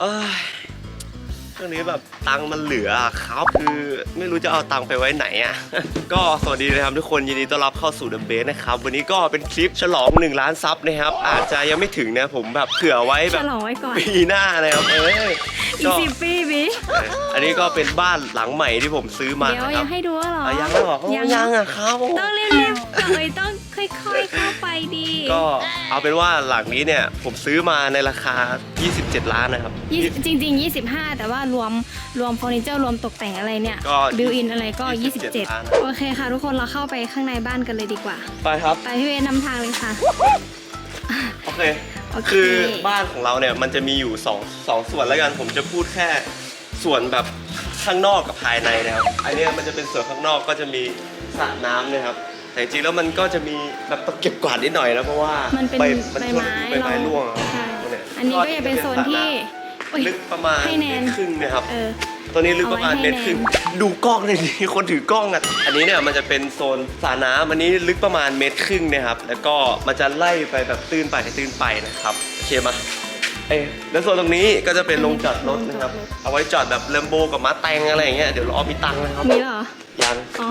เอ้ยช่วงนี้แบบตังค์มันเหลืออะครับคือไม่รู้จะเอาตังค์ไปไว้ไหนอะ ก็สวัสดีนะครับทุกคนยินดีต้อนรับเข้าสู่ The Base นะครับ วันนี้ก็เป็นคลิปฉลอง1ล้านซับนะครับ อาจจะยังไม่ถึงนะผมแบบเผื่อไว้แบฉบลองไว้ก่อน ปีหน้านะครับเอ้ยอีกก็สิบปีบิอันนี้ก็เป็นบ้านหลังใหม่ที่ผมซื้อมาเดี๋ยวนะคยัรับงให้ดูว่าเหรออะยังไม่บอกยังยังอะครับต้องรีบๆเลยต้อง ค่อยๆเข้าไปดีก็เอาเป็นว่าหลังนี้เนี่ยผมซื้อมาในราคา 27 ล้านนะครับยี่สิบจริง ๆ 25 แต่ว่ารวมรวมเฟอร์นิเจอร์รวมตกแต่งอะไรเนี่ยก็บิวอินอะไรก็ 27 ล้าน 27 โอเคค่ะ ทุกคนเราเข้าไปข้างในบ้านกันเลยดีกว่า ไปครับ ไปพี่เวนำทางเลยค่ะ โอเค โอเค คือบ้านของเราเนี่ยมันจะมีอยู่2องสองส่วนแล้วกันผมจะพูดแค่ส่วนแบบข้างนอกกับภายในนะครับ อันเนี้ยมันจะเป็นส่วนข้างนอกก็จะมีสระน้ำนะครับ แต่จริงๆแล้วมันก็จะมีแบบต้องเก็บกวาดนิดหน่อยนะเพราะว่ามันเป็นใบใบช่วงไม้ใบไม้ร่วงอะใช่เนี่ยอันนี้ก็จะเป็นโซนที่อุ๊ยลึกประมาณให้แนนเมตรครึ่งนะครับ เออตัวนี้ลึกประมาณเอาไว้เมให้ตรครึ่งแนดูกล้องเลยดิคนถือกล้องอะ อันนี้เนี่ยมันจะเป็นโซนสระน้ำอันนี้ลึกประมาณเมตรครึ่งนะครับ แล้วก็มันจะไล่ไปแบบตื้นไปตื้นไปนะครับโอเคมาเอ้ยแล้วส่วนตรงนี้ก็จะเป็นลงจอดรถนะครับ เอาไว้จอดแบบเลมโบกับมาแตงอะไรอย่างเงี้ยเดี๋ยวรอมีตังค์นะครับมีเหรอ ยัง อ๋อ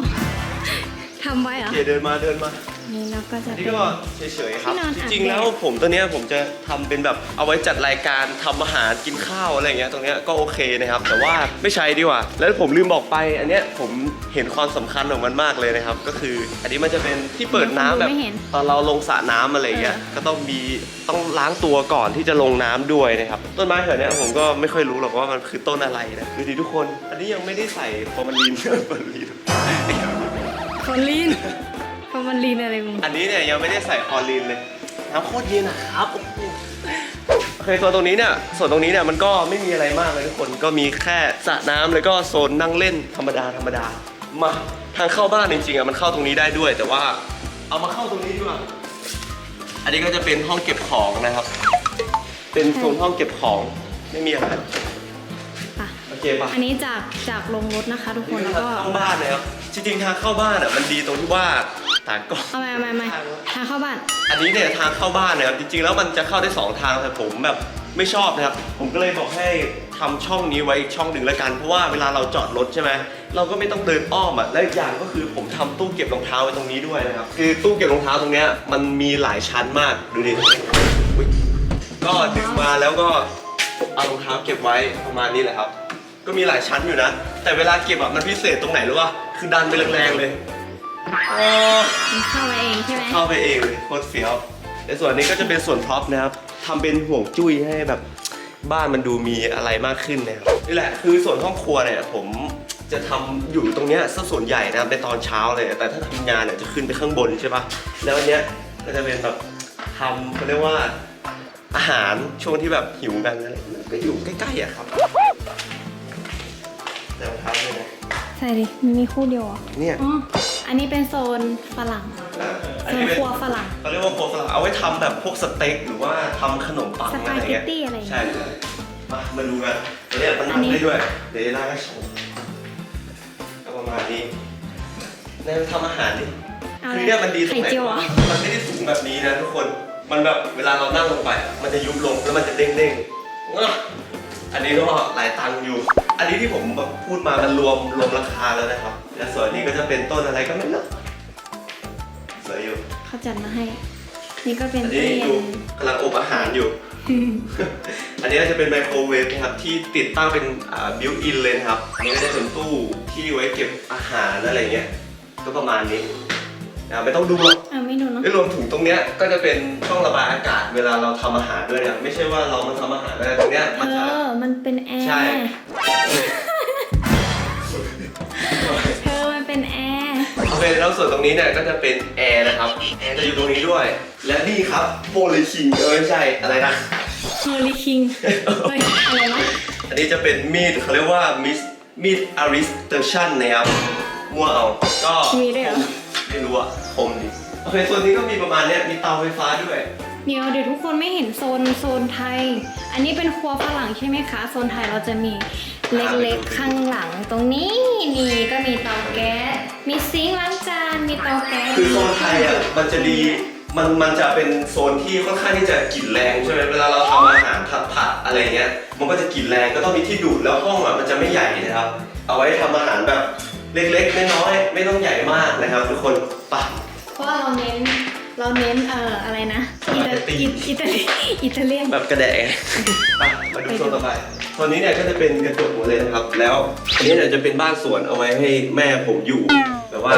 ทำไว้เหรโออเคเดินมาเดินมา นี่เราก็จะอันเป็นี้นก็เฉยๆครับ ที่นอนจอาบริงๆแดด แล้วผมตัวเนี้ยผมจะทำเป็นแบบเอาไว้จัดรายการทำอาหารกินข้าวอะไรอย่างเงี้ยตรงเนี้ยก็โอเคนะครับ แต่ว่าไม่ใช้ดีกว่า แล้วผมลืมบอกไป อันเนี้ยผมเห็นความสำคัญของมันมากเลยนะครับ ก็คืออันนี้มันจะเป็นที่เปิดน้ำแบบ ไม่เห็น ตอนเราลงสระน้ำอะไรอย่างเงี้ยเออก็ต้องมีต้องล้างตัวก่อนที่จะลงน้ำด้วยนะครับ ต้นไม้แถวเนี้ยผมก็ไม่ค่อยรู้หรอกว่ามันคือต้นอะไรนะดูดิทุกคน อันนี้ยังไม่ได้ใส่ฟอร์มาลีน ฟอร์มาลีน ฟอร์ลีนฟอร์มันลีนอะไรมึงอันนี้เนี่ยยังไม่ได้ใส่คลอรีนเลยน้ำโคตรเย็นนะครับโอ้โหโอเคส่วนตรงนี้เนี่ยส่วนตรงนี้เนี่ยมันก็ไม่มีอะไรมากเลยทุกคนก็มีแค่สระน้ำแล้วก็โซนนั่งเล่นธรรมดาธรรมดามาทางเข้าบ้านจริงๆอะมันเข้าตรงนี้ได้ด้วย แต่ว่าเอามาเข้าตรงนี้ดีกว่าอันนี้ก็จะเป็นห้องเก็บของนะครับ เป็นโซนห้องเก็บของไม่มีอะไรอะโอเคปะอันนี้จากจากลงรถนะคะ ทุกคนนี่แล้วคือก็ทางเข้าบ้านนะครับ จริงๆทางเข้าบ้านอะมันดีตรงที่ว่าตากล้อง เอาไม่ไม่ไม่ทางเข้าบ้าน อันนี้เนี่ยทางเข้าบ้านนะครับจริงๆ แล้วมันจะเข้าได้สองทางแต่ผมแบบไม่ชอบนะครับ ผมก็เลยบอกให้ทำช่องนี้ไว้อีกช่องหนึ่งแล้วกัน เพราะว่าเวลาเราจอดรถใช่ไหมเราก็ไม่ต้องเดินอ้อมอะและอีกอย่างก็คือผมทำตู้เก็บรองเท้าไว้ตรงนี้ด้วยนะครับคือตู้เก็บรองเท้าตรงเนี้ยมันมีหลายชั้นมากดูดิอุ๊ยก็ดึงมาแล้วก็เอารองเท้าเก็บไว้ประมาณนี้แหละครับ ก็มีหลายชั้นอยู่นะ แต่เวลาเก็บอะมันพิเศษตรงไหนรู้ป่ะคือดันไปแรงๆเลยอ๋อมันเข้ามาเองใช่ไหมเข้าไปเองเลยโคตรเฟี้ยวในส่วนนี้ก็จะเป็นส่วนพ็อปนะครับทำเป็นห่วงจุ้ยให้แบบบ้านมันดูมีอะไรมากขึ้นนะครับนี่แหละคือส่วนห้องครัวเนี่ยผมจะทำอยู่ตรงเนี้ยซะส่วนใหญ่นะครับในตอนเช้าเลย แต่ถ้าทำงานเนี่ยจะขึ้นไปข้างบนใช่ปะแล้วอันเนี้ยก็จะเป็นแบบทำเขาเรียกว่าอาหารช่วงที่แบบหิวกันอะไรก็อยู่ใกล้ๆอะครับ ใส่ดิ มันมีคู่เดียวเหรอเนี่ยอ๋ออันนี้เป็นโซนฝรั่งอันโซนนี้เป็นครัวฝรั่ง เขาเรียกว่าโคฟลาเอาไว้ทำแบบพวกสเต็กหรือว่าทำขนมปังสอะปาไรเกตเงี้ยตี้อะไรอย่างใช่เงี้ยเลยมามาดูกันตัวเนี้ยมันอันั่นงนี้ได้ด้วย เดี๋ยวจะนั่งให้ชมก็ประมาณนี้ในทำอาหารดิ เอาคือเลยเนี่ยมันดีตรงไข่ไหนเจียวเหรอวะมันไม่ได้สูงแบบนี้นะทุกคน มันแบบเวลาเรานั่งลงไปอะมันจะยุบลงแล้วมันจะเด้งเด้งๆอะอันนี้ก็หลายตังค์อยู่ อันนี้ที่ผมแบบพูดมามันรวมรวมราคาแล้วนะครับ และส่วนนี้ก็จะเป็นต้นอะไรก็ไม่รู้สวยอยู่เขาจัดมาให้ นี่ก็เป็นอันตู้นี้เย็ดูนกำลังอบอาหารอยู่ อันนี้ก็จะเป็นไมโครเวฟนะครับที่ติดตั้งเป็นบิวอินเลยนะครับอันนี้ก็จะเป็นตู้ที่ไว้เก็บอาหารอะไรเงี้ยก็ประมาณนี้นะไม่ต้องดูหรอก อ่าไม่ดูเนาะไม่รวมถึงตรงเนี้ยก็จะเป็นช่องระบายอากาศเวลาเราทำอาหารด้วยเนี่ยไม่ใช่ว่าเรามาทำอาหารอะไรตรงเนี้ยเอมันจะอ มันเป็นแอร์ใช่ เธอมันเป็นแอร์โอเคแล้วส่วนตรงนี้เนี่ยก็จะเป็นแอร์นะครับ แอร์จะอยู่ตรงนี้ด้วย และนี่ครับโมเลคิงเออไม่ใช่อะไรนะ เฮอริคิงเฮ้ยอะไรวะอันนี้จะเป็นมีดเขาเรียกว่ามิสมีดอาริสเตชันนะครับมั่วเอา ก็มีด้วยเหรอ ไม่รู้อะคมดิ โอเคส่วนนี้ก็มีประมาณเนี้ยมีเตาไฟฟ้าด้วย เดี๋ยวเดี๋ยวทุกคนไม่เห็นโซนโซนไทย อันนี้เป็นครัวฝรั่งใช่ไหมคะ โซนไทยเราจะมีเล็กๆข้างหลังตรงนี้นี่ก็มีเตาแก๊ส มีซิงค์ล้างจาน มีเตาแก๊สคือโซนไทยอะมันจะดีมันมันจะเป็นโซนที่ค่อนข้างที่จะกลิ่นแรงใช่ไหมเวลาเราทำอาหารผัดผัดอะไรเงี้ย มันก็จะกลิ่นแรงก็ต้องมีที่ดูดแล้วห้องอะมันจะไม่ใหญ่นะครับ เอาไว้ทำอาหารแบบเล็กๆน้อยๆไม่ต้องใหญ่มากนะครับ ทุกคนไป เพราะว่าเราเน้นเราเน้นเอ่ออะไรนะสปาเกตตี้อิตาลีอิตาเลียน แบบกระแดะไปมาดูโซนต่อไปโซนนี้เนี่ยก็จะเป็นกระจกหมดเลยนะครับ แล้วอันนี้เนี่ยจะเป็นบ้านสวนเอาไว้ให้แม่ผมอยู่แบบว่า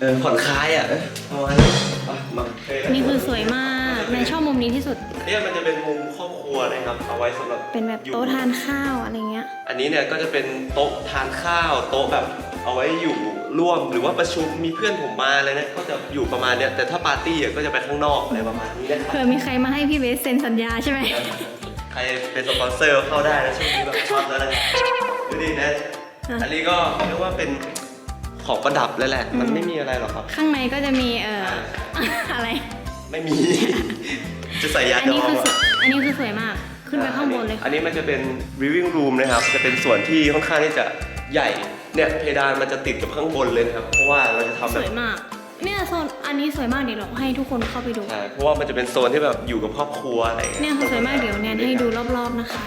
เออผ่อนคลายอะเออประมาณนี้ไปมาเฮ้ยนี่คือสวยมากแม่ชอบมุมนี้ที่สุด เนี่ยมันจะเป็นมุมครอบครัวนะครับเอาไว้สำหรับเป็นแบบโต๊ะทานข้าวอะไรเงี้ย อันนี้เนี่ยก็จะเป็นโต๊ะทานข้าวโต๊ะแบบเอาไว้อยู่ ร่วมหรือว่าประชุมมีเพื่อนผมมาอะไรเนี่ยก็จะอยู่ประมาณเนี้ยแต่ถ้าปาร์ตี้อะก็จะไปข้างนอกอะไรประมาณนี้นะครับเผื่อมีใครมาให้พี่เบสเซ็นสัญญาใช่ไหมใครเป็นสปอนเซอร์เข้าได้นะช่วงนี้แบบชอบแล้วนะดูดินะอะอันนี้ก็เรียกว่าเป็นของประดับเลยแหละ มันอืมไม่มีอะไรหรอกครับ ข้างในก็จะมีเอ่ออะไร ไม่มี จะใส่ยาอันดนี้องคืออะสวยอันนี้คือสวยมากขึ้นไปข้างบนเลย อันนี้มันจะเป็น living room นะครับ จะเป็นส่วนที่ค่อนข้างที่จะใหญ่ เนี่ยเพดานมันจะติดกับข้างบนเลยนะครับ เพราะว่าเราจะทำสแบบวยมาก เนี่ยโซนอันนี้สวยมากเดี๋ยวเราให้ทุกคนเข้าไปดู ใช่เพราะว่ามันจะเป็นโซนที่แบบอยู่กับครอบครัวอะไรอย่างเนี่เงี้ยยคือสวยมากเดี๋ยวแนนให้ดูรอบๆนะคะ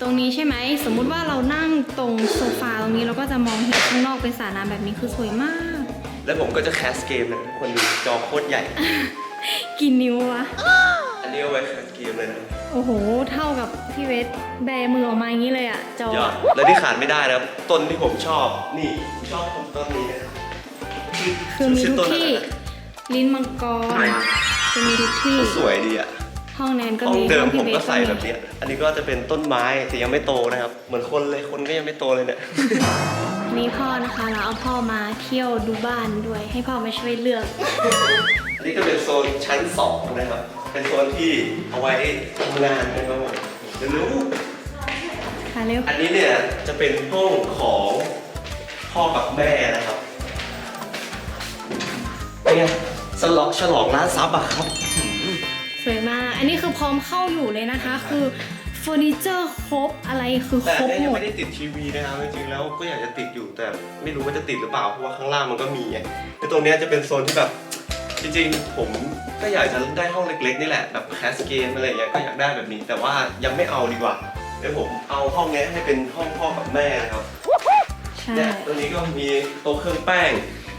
ตรงนี้ใช่ไหมสมมุติว่าเรานั่งตรงโซฟาตรงนี้เราก็จะมองเห็นข้างนอกเป็นสระน้ำแบบนี้คือสวยมาก แล้วผมก็จะแคสเกมนะทุกคนดูจอโคตรใหญ่ กี่นิ้ววะอั นนี้เอาไว้แคสเกมเลยนะโอ้โห เท่ากับพี่เวสแบมือออกมาอย่างนี้เลยอะจอยอดและที่ขาดไม่ได้นะครับต้นที่ผมชอบ นี่ผมชอบต้นนี้นะครับคือมีชื่ทุกต้นะไรที่ นะลิ้นมังกรจะมีทุกที่ สวยดีอะ ห้องแนนก็ห้องมีเดิมห้องผพี่มเบก็สใส่ก็แบบมีเนี้ยอันนี้ก็จะเป็นต้นไม้แต่ยังไม่โตนะครับ เหมือนคนเลยคนก็ยังไม่โตเลยเนี่ยนี่พ่อนะคะเราเอาพ่อมาเที่ยวดูบ้านด้วย ให้พ่อมาช่วยเลือก อันนี้ก็เป็นโซนชั้นสองนะครับ เป็นโซนที่เอาไว้ทำงานนะครับผมเดี๋ยวรู้ค่ะเร็วอันนี้เนี่ยจะเป็นห้องของพ่อกับแม่นะครับเป็นไงฉลองฉลองร้านซับอะครับสวยมาก อันนี้คือพร้อมเข้าอยู่เลยนะคะ คือเฟอร์นิเจอร์ครบอะไรคือแต่ครบเนี่ยหยังมดไม่ได้ติดทีวีนะครับจริงๆแล้วก็อยากจะติดอยู่แต่ไม่รู้ว่าจะติดหรือเปล่าเพราะว่าข้างล่างมันก็มีไงแต่ตรงเนี้ยจะเป็นโซนที่แบบจริงๆ ผม ก็อยากจะได้ห้องเล็กๆนี่แหละแบบแคสเกมอะไรอย่างเงี้ยก็อยากได้แบบนี้ แต่ว่ายังไม่เอาดีกว่าเดี๋ยวผมเอาห้องเนี้ยให้เป็นห้องพ่อกับแม่นะครับใช่ เนี่ยตรงนี้ก็มีโต๊ะเครื่องแป้ง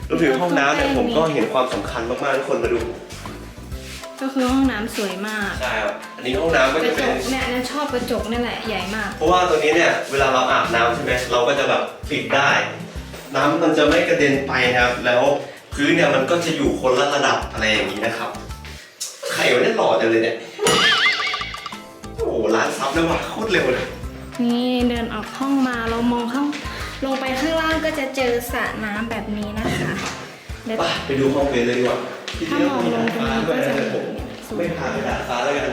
รวมถึงห้องน้ำเนี่ยผมก็เห็นความสำคัญมากๆทุกคนมาดูก็คือห้องน้ำสวยมากใช่ครับอันนี้ห้องน้ำก็กจะระจเป็น กเนี่ยอันนั้นชอบกระจกนี่แหละใหญ่มาก เพราะว่าตัวนี้เนี่ยเวลาเราอาบน้ำใช่ไหมเราก็จะแบบปิดได้ น้ำมันจะไม่กระเด็นไปนะครับ แล้วพื้นเนี่ยมันก็จะอยู่คนละระดับอะไรอย่างนี้นะครับ ใครไม่ได้หล่อจังเลยเนี่ย โอ้โหร้านซับเลยว่ะโคตรเร็วเลย นี่เดินออกห้องมาเรามองข้างลงไปข้างล่างก็จะเจอสระน้ำแบบนี้นะคะเดี๋ยวไปไปดูห้องเวรเลยดีกว่าที่ถ้านี่มองมีลดางดตรงฟ้านี้ด้วยก็จะนะมีผมสวไม่ยพาไปดาดฟ้าแล้วกัน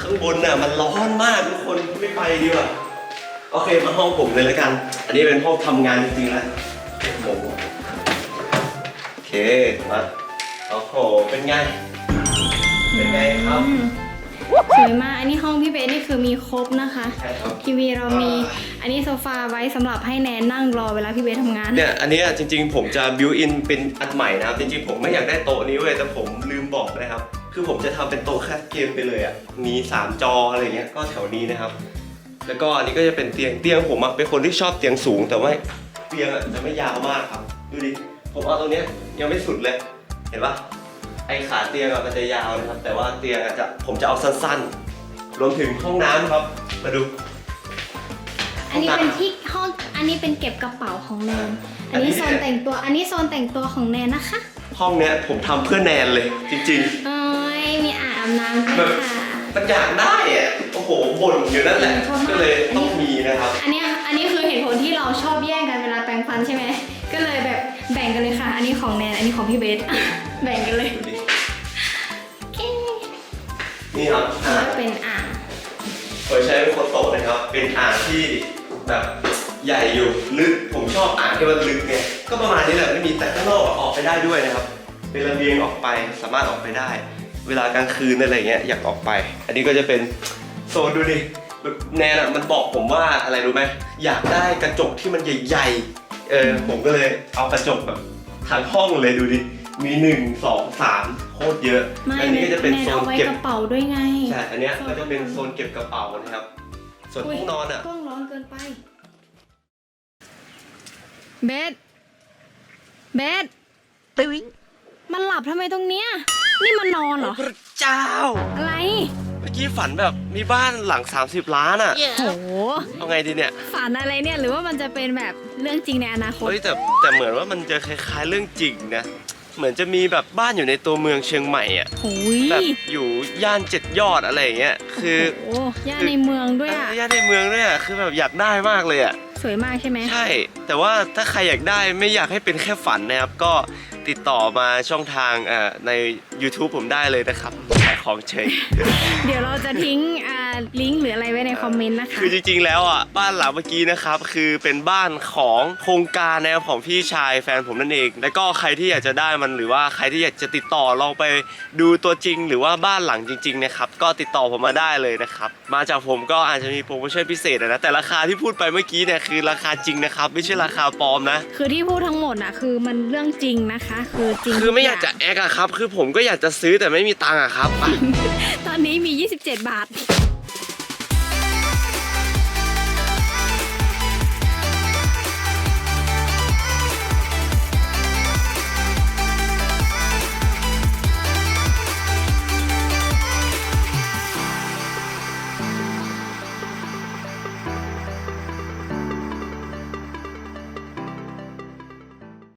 ข้างบนน่ะมันร้อนมากทุกคนไม่ไปดีกว่าโอเคมาห้องผมเลยแล้วกัน อันนี้เป็นห้องทำงานจริงๆแล้วผมโอเคมาโอ้โหเป็นไง เป็นไงครับอืมสวยมาก อันนี้ห้องพี่เบสนี่คือมีครบนะคะ ใช่ครับ ทีวีเรามี อันนี้โซฟาไว้สำหรับให้แนนนั่งรอเวลาพี่เบสทำงาน เนี่ยอันเนี้ยจริงๆ ผมจะบิวอินเป็นอันใหม่นะครับ จริงๆ ผมไม่อยากได้โต๊ะนี้เว้ยแต่ผมลืมบอกนะครับ คือผมจะทำเป็นโต๊ะแคสเกมไปเลยอะมี 3 จออะไรเงี้ยก็แถวนี้นะครับ แล้วก็อันนี้ก็จะเป็นเตียงเตียงผมอะเป็นคนที่ชอบเตียงสูง แต่ว่าเตียงอะจะไม่ยาวมากครับ ดูดิผมเอาตรงเนี้ยยังไม่สุดเลย เห็นปะ ไอขาเตียงอะมันจะยาวนะครับ แต่ว่าเตียงอะจะผมจะเอาสั้นๆ รวมถึงห้องน้ำครับ มาดูอันนี้เป็นที่ห้อง อันนี้เป็นเก็บกระเป๋าของแนน อันนี้โซนแต่งตัว อันนี้โซนแต่งตัวของแนนนะคะห้องเนี้ยผมทำเพื่อแนนเลยจริงๆเอ้ยมีอ่างอาบน้ำด้วยค่ะมันอยากได้อะโอ้โหบ่นอยู่นั่นแหละชอบมาก ก็เลยต้องมีนะครับอันเนี้ยอันนี้คือเหตุผลที่เราชอบแย่งกันเวลาแปรงฟันใช่ไหม ก็เลยแบบแบ่งกันเลยค่ะ อันนี้ของแนน อันนี้ของพี่เบส แบ่งกันเลย ดูดิโอเค นี่ครับอันอ่างนี้เป็นอ่างโดยใช้เป็นโคโตะนะครับ เป็นอ่างที่แบบใหญ่อยู่ลึก ผมชอบอ่างที่มันลึกไงก็ประมาณนี้แหละไม่มีแต่ข้างนอกอะออกไปได้ด้วยนะครับ เป็นระเบียงออกไปสามารถออกไปได้ เวลากลางคืนอะไรเงี้ยอยากออกไป อันนี้ก็จะเป็นโซนดูดิแบบแนนอะมันบอกผมว่าอะไรรู้ไหมอยากได้กระจกที่มันใหญ่ๆเออผมก็เลยเอากระจกแบบทางห้องเลยดูดิ มีหนึ่งสองสามโคตรเยอะ ไม่อันนี้ก็จะเป็นแนโซเอานไว้เก็บกระเป๋าด้วยไง ใช่ อันเนี้ยก็จะเป็นโซนเก็บกระเป๋านะครับ ส่วนห้องนอนอะกล้องร้อนเกินไป เบส เบสมันหลับทำไมตรงเนี้ย นี่มันนอนเหรอ พระเจ้า อะไร เมื่อกี้ฝันแบบมีบ้านหลัง 30 ล้านอะ โห เอาไงดีเนี่ย ฝันอะไรเนี่ยหรือว่ามันจะเป็นแบบเรื่องจริงในอนาคต เฮ้ยแต่แต่เหมือนว่ามันจะคล้ายๆเรื่องจริงนะ เหมือนจะมีแบบบ้านอยู่ในตัวเมืองเชียงใหม่อะโอ้ยแบบอยู่ย่านเจ็ดยอดอะไรอย่างเงี้ยคือ โอ้โหย่านในเมืองด้วยอะ ย่านในเมืองด้วยอะคือแบบอยากได้มากเลยอะสวยมากใช่ไหม ใช่ แต่ว่าถ้าใครอยากได้ไม่อยากให้เป็นแค่ฝันนะครับ ก็ ติดต่อมาช่องทางเอ่อใน YouTube ผมได้เลยนะครับขายของเฉยเดี๋ยวเราจะทิ้งอ่าลิงก์หรืออะไรไว้ในคอมเมนต์นะคะ คือจริงๆแล้วอะบ้านหลังเมื่อกี้นะครับ คือเป็นบ้านของโครงการนะครับของพี่ชายแฟนผมนั่นเอง แล้วก็ใครที่อยากจะได้มันหรือว่าใครที่อยากจะติดต่อลองไปดูตัวจริง หรือว่าบ้านหลังจริงๆนะครับก็ติดต่อผมมาได้เลยนะครับมาจากผมก็อาจจะมีโปรโมชั่นพิเศษอะนะแต่ราคาที่พูดไปเมื่อกี้เนี่ยคือราคาจริงนะครับ ไม่ใช่ราคาปลอมนะ คือที่พูดทั้งหมดอะคือมันเรื่องจริงนะคะคือจริงคือไม่อยากทุจะแอคอะครับ คือผมก็อยากจะซื้อแต่ไม่มีตังค์อะครับอะตอนนี้มี 27 บาท